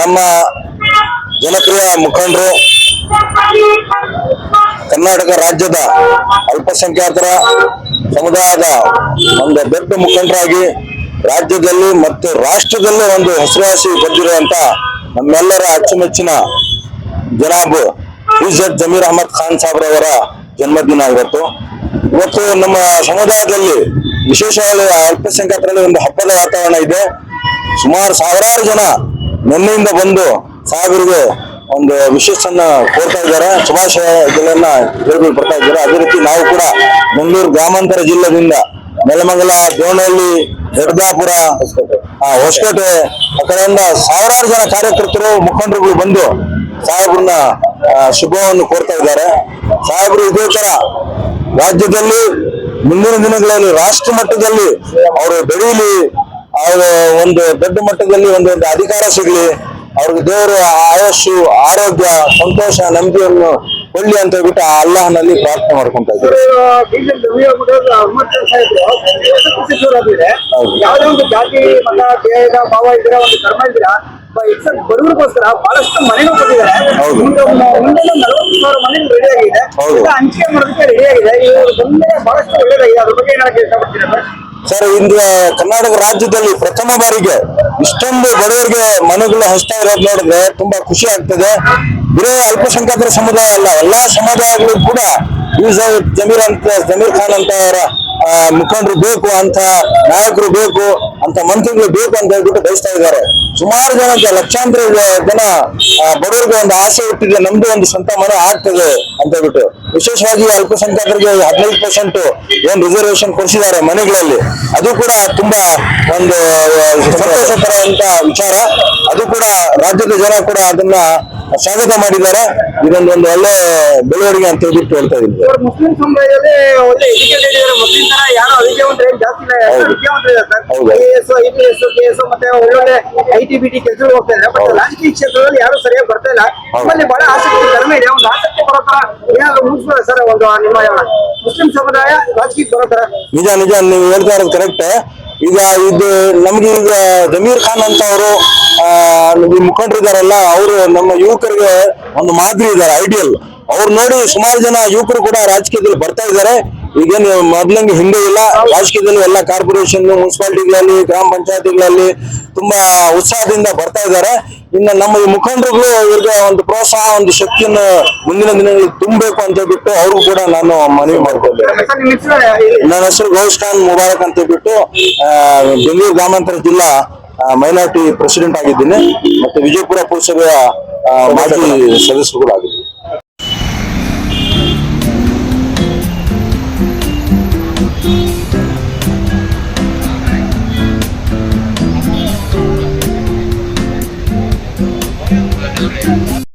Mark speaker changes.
Speaker 1: ನಮ್ಮ ಜನಪ್ರಿಯ ಮುಖಂಡರು ಕರ್ನಾಟಕ ರಾಜ್ಯದ ಅಲ್ಪಸಂಖ್ಯಾತರ ಸಮುದಾಯದ ಒಂದು ದೊಡ್ಡ ಮುಖಂಡರಾಗಿ ರಾಜ್ಯದಲ್ಲಿ ಮತ್ತು ರಾಷ್ಟ್ರದಲ್ಲೂ ಒಂದು ಹೆಸರುವಾಸಿ ಬಂದಿರುವಂತ ನಮ್ಮೆಲ್ಲರ ಅಚ್ಚುಮೆಚ್ಚಿನ ಜನಾಬ್ ಇಜ್ಜತ್ ಜಮೀರ್ ಅಹಮದ್ ಖಾನ್ ಸಾಬ್ರವರ ಜನ್ಮದಿನ ಇವತ್ತು. ಇವತ್ತು ನಮ್ಮ ಸಮುದಾಯದಲ್ಲಿ ವಿಶೇಷವಾಗಿ ಅಲ್ಪಸಂಖ್ಯಾತರಲ್ಲಿ ಒಂದು ಹಬ್ಬದ ವಾತಾವರಣ ಇದೆ. ಸುಮಾರು ಸಾವಿರಾರು ಜನ ನಿನ್ನೆಯಿಂದ ಬಂದು ಸಾಹೇಬರಿಗೆ ಒಂದು ವಿಶೇಷನ್ನ ಕೋರ್ತಾ ಇದ್ದಾರೆ. ಶುಭಾಶಯಗಳನ್ನ ಹೇಳ್ಬಿಟ್ಟು ಬರ್ತಾ ಇದ್ದಾರೆ. ಅದೇ ರೀತಿ ನಾವು ಕೂಡ ಬೆಂಗಳೂರು ಗ್ರಾಮಾಂತರ ಜಿಲ್ಲೆಯಿಂದ ನೆಲಮಂಗಲ ದೇವನಹಳ್ಳಿ ದೊಡ್ಡದಾಪುರ ಹೊಸಕೋಟೆ ಆ ಕಡೆಯಿಂದ ಸಾವಿರಾರು ಜನ ಕಾರ್ಯಕರ್ತರು, ಮುಖಂಡರುಗಳು ಬಂದು ಸಾಹೇಬ್ರನ್ನ ಶುಭವನ್ನು ಕೋರ್ತಾ ಇದ್ದಾರೆ. ಸಾಹೇಬರು ಇದೇ ತರ ರಾಜ್ಯದಲ್ಲಿ ಮುಂದಿನ ದಿನಗಳಲ್ಲಿ ರಾಷ್ಟ್ರ ಮಟ್ಟದಲ್ಲಿ ಅವರು ಬೆಳೀಲಿ ಅವರು ಒಂದು ದೊಡ್ಡ ಮಟ್ಟದಲ್ಲಿ ಒಂದು ಒಂದು ಅಧಿಕಾರ ಸಿಗ್ಲಿ ಅವ್ರಿಗೆ ದೇವರು ಆಯಸ್ಸು ಆರೋಗ್ಯ ಸಂತೋಷ ನಂಬಿಕೆಯನ್ನು ಕೊಳ್ಳಿ ಅಂತ ಹೇಳ್ಬಿಟ್ಟು ಆ ಅಲ್ಲಾಹನಲ್ಲಿ ಪ್ರಾರ್ಥನೆ ಮಾಡ್ಕೊಂತ ಇದ್ದಾರೆ.
Speaker 2: ಬಡವರಿಗೋಸ್ಕರ ಬಹಳಷ್ಟು ಮನೆಗಳು ಕೊಟ್ಟಿದ್ದಾರೆ. ರೆಡಿ ಆಗಿದೆ. ಹಂಚಿಕೆ ಮಾಡೋದಕ್ಕೆ ರೆಡಿ ಆಗಿದೆ. ಬಹಳಷ್ಟು ಒಳ್ಳೇದಾಗಿದೆ. ಅದ್ರ ಬಗ್ಗೆ ಹೇಳಕ್ಕೆ ಇಷ್ಟಪಡ್ತೀನಿ ಸರ್,
Speaker 1: ಇಂದು ಕರ್ನಾಟಕ ರಾಜ್ಯದಲ್ಲಿ ಪ್ರಥಮ ಬಾರಿಗೆ ಇಷ್ಟೊಂದು ಬಡವರಿಗೆ ಮನೆಗಳು ಹಂಚ್ತಾ ಇರೋದು ನೋಡಿದ್ರೆ ತುಂಬಾ ಖುಷಿ ಆಗ್ತದೆ. ಬರೀ ಅಲ್ಪಸಂಖ್ಯಾತರ ಸಮುದಾಯ ಅಲ್ಲ, ಎಲ್ಲಾ ಸಮುದಾಯಗಳು ಕೂಡ ಈ ಸ- ಜಮೀರ್ ಅಂತ, ಜಮೀರ್ ಖಾನ್ ಅಂತ ಅವರ ಮುಖಂಡರು ಬೇಕು ಅಂತ, ನಾಯಕರು ಬೇಕು ಅಂತ ಮಂತ್ರಿಗಳು ಬೇಕು ಅಂತ ಹೇಳ್ಬಿಟ್ಟು ಬಯಸ್ತಾ ಇದ್ದಾರೆ. ಸುಮಾರು ಜನ ಲಕ್ಷಾಂತರ ಜನ ಬಡವರಿಗೆ ಒಂದು ಆಸೆ ಹುಟ್ಟಿದೆ ನಮ್ದು ಒಂದು ಸ್ವಂತ ಮನೆ ಆಗ್ತದೆ ಅಂತ ಹೇಳ್ಬಿಟ್ಟು. ವಿಶೇಷವಾಗಿ ಅಲ್ಪಸಂಖ್ಯಾತರಿಗೆ ಹದಿನೈದು ಪರ್ಸೆಂಟ್ ಏನ್ ರಿಸರ್ವೇಶನ್ ಕೊಡಿಸಿದ್ದಾರೆ ಮನೆಗಳಲ್ಲಿ. ಅದು ಕೂಡ ತುಂಬಾ ಒಂದು ಸಂತೋಷಕರ ಅಂತ ವಿಚಾರ. ಅದು ಕೂಡ ರಾಜ್ಯದ ಜನ ಕೂಡ ಅದನ್ನ ಸ್ವಾಗತ ಮಾಡಿದ್ದಾರೆ. ಇದೊಂದು ಒಂದು ಒಳ್ಳೆ ಬೆಳವಣಿಗೆ ಅಂತ ಹೇಳ್ಬಿಟ್ಟು ಹೇಳ್ತಾ ಇದ್ದೀನಿ.
Speaker 2: ಮುಸ್ಲಿಂ ಸಮುದಾಯದಲ್ಲಿ ಒಳ್ಳೆ ಎಜುಕೇಟೆಡ್ ಇದ್ದಾರೆ. ಮುಸ್ಲಿಂ ತರ ಯಾರು ವಿದ್ಯಾವಂತರು ಜಾಸ್ತಿ ಇಲ್ಲ. ವಿದ್ಯಾವಂತರು ಇದ್ದಾರೆ
Speaker 1: ಹೌದು.
Speaker 2: ಸರ್ ಕೆಎಸ್ ಮತ್ತೆ ಒಳ್ಳೊಳ್ಳೆ ಐ ಟಿ ಬಿ ಟಿ ಕೆಲಸ ಹೋಗ್ತಾ ಇದ್ದಾರೆ. ಬಟ್. ರಾಜಕೀಯ ಕ್ಷೇತ್ರದಲ್ಲಿ ಯಾರು ಸರಿಯಾಗಿ ಬರ್ತಾ ಇಲ್ಲ. ನಿಮ್ಮಲ್ಲಿ ಬಹಳ ಆಸಕ್ತಿ ಕಡಿಮೆ ಇದೆ. ಒಂದು ಆಸಕ್ತಿ ಬರೋ ತರ ಏನಾದ್ರು ಮುಗಿಸ್ತಾರೆ ಸರ್? ಒಂದು ನಿಮ್ಮ ಮುಸ್ಲಿಂ ಸಮುದಾಯ ರಾಜಕೀಯ ಬರೋ ತರ
Speaker 1: ನಿಜ ನಿಜ. ನೀವು ಹೇಳ್ತಾ ಇರೋದು ಕರೆಕ್ಟ್ ಈಗ ಇದು ನಮ್ಗೆ ಈಗ ಜಮೀರ್ ಖಾನ್ ಅಂತ ಅವರು ಮುಖಂಡರಿದಾರಲ್ಲ, ಅವರು ನಮ್ಮ ಯುವಕರಿಗೆ ಒಂದು ಮಾದರಿ ಇದ್ದಾರೆ ಐಡಿಯಲ್ ಅವ್ರು ನೋಡಿ ಸುಮಾರು ಜನ ಯುವಕರು ಕೂಡ ರಾಜಕೀಯದಲ್ಲಿ ಬರ್ತಾ ಇದ್ದಾರೆ. ಈಗೇನು ಮೊದ್ಲಂಗೆ ಹಿಂದೆ ಇಲ್ಲ. ರಾಜಕೀಯದಲ್ಲಿ ಎಲ್ಲ ಕಾರ್ಪೊರೇಷನ್ ಮುನ್ಸಿಪಾಲಿಟಿಗಳಲ್ಲಿ ಗ್ರಾಮ ಪಂಚಾಯತಿಗಳಲ್ಲಿ ತುಂಬಾ ಉತ್ಸಾಹದಿಂದ ಬರ್ತಾ ಇದ್ದಾರೆ. ಇನ್ನು ನಮ್ಮ ಮುಖಂಡರುಗಳು ಇವ್ರಿಗೆ ಒಂದು ಪ್ರೋತ್ಸಾಹ, ಒಂದು ಶಕ್ತಿಯನ್ನು ಮುಂದಿನ ದಿನಗಳಲ್ಲಿ ತುಂಬಬೇಕು ಅಂತ ಹೇಳ್ಬಿಟ್ಟು ಅವ್ರಿಗೂ ಕೂಡ ನಾನು ಮನವಿ
Speaker 2: ಮಾಡ್ಕೊಂಡೆ.
Speaker 1: ನನ್ನ ಹೆಸರು ಗೌಸ್ ಖಾನ್ ಮುಬಾರಕ್ ಅಂತ ಹೇಳ್ಬಿಟ್ಟು ಬೆಂಗಳೂರು ಗ್ರಾಮಾಂತರ ಜಿಲ್ಲಾ ಮೈನಾರಿಟಿ ಪ್ರೆಸಿಡೆಂಟ್ ಆಗಿದ್ದೀನಿ. ಮತ್ತೆ ವಿಜಯಪುರ ಪುರಸಭೆಯ ಮಾಜಿ ಸದಸ್ಯರು ಕೂಡ